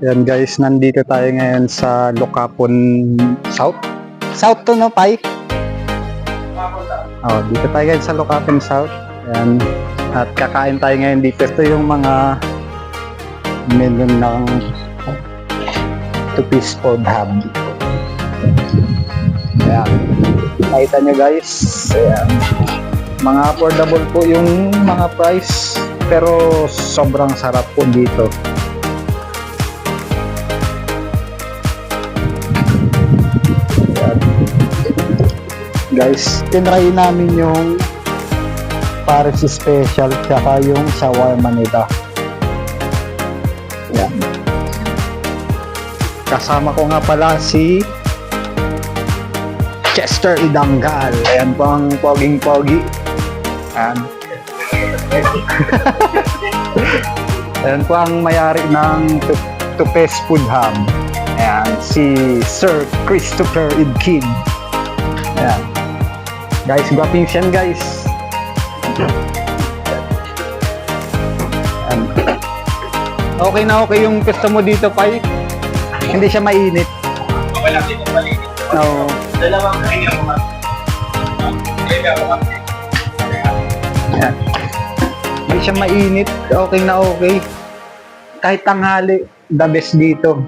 Yan guys, nandito tayo ngayon sa Lokapon South. South to no, Pai? Oh, dito tayo ngayon sa Lokapon South. Yan. At kakain tayo ngayon dito. Ito yung mga menu ng two-piece food hub. Ayan. Nakita nyo guys. Ayan. Mga affordable po yung mga price. Pero sobrang sarap po dito. Guys, tinry namin yung Paris Special tsaka yung shawarma nila. Ayan. Kasama ko nga pala si Chester Idanggal. Ayan po ang poging-pogi. Ayan. Ayan po ang mayari ng Tu- Tupes Food Hub. Ayan, si Sir Christopher Idkid. Ayan. Guys, gwaping siyan guys. Okay na okay yung pesta mo dito, Pai. Hindi siya mainit. Okay lang dito maliit. No. Dalawang kanya mo man. Kaya. Ayan. Hindi siya mainit. Okay na okay. Kahit tanghali, the best dito.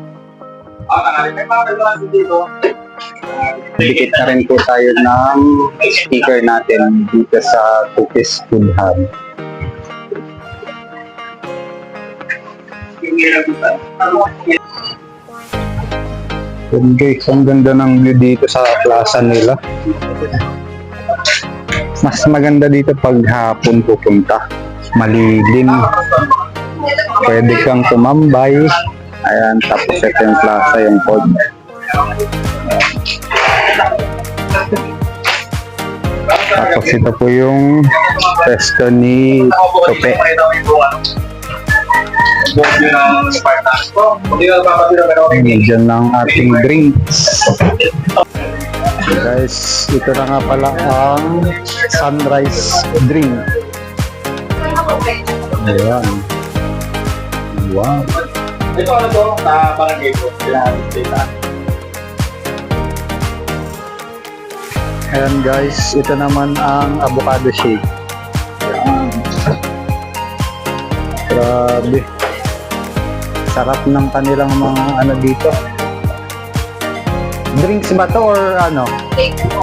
Ah, tangali. May mga dito. Dikit na rin po tayo ng speaker natin dito sa Cookies Food Hub. Guys, ang ganda ng view dito sa plaza nila. Mas maganda dito pag hapon pupunta. Malilim. Pwede kang tumambay. Ayan, tapos ito yung plaza, yung pod. Tapos ito po yung pesto ni Tope. Diyan lang ating drinks. Guys, ito na nga pala ang sunrise drink. Ayan. Wow. Ito ano to? Sa barangay ko. Kailangan. Ayan guys, ito naman ang avocado shake. Ayan. Grabe. Sarap ng kanilang mga ano dito. Drinks ba to or ano?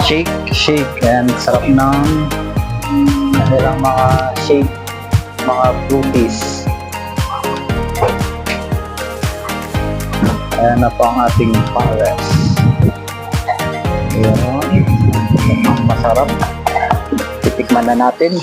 Shake. Shake. Ayan, sarap ng kanilang mga shake, mga fruities. Ayan na po ang ating pares. Ayan. Masarap. Titikman na natin.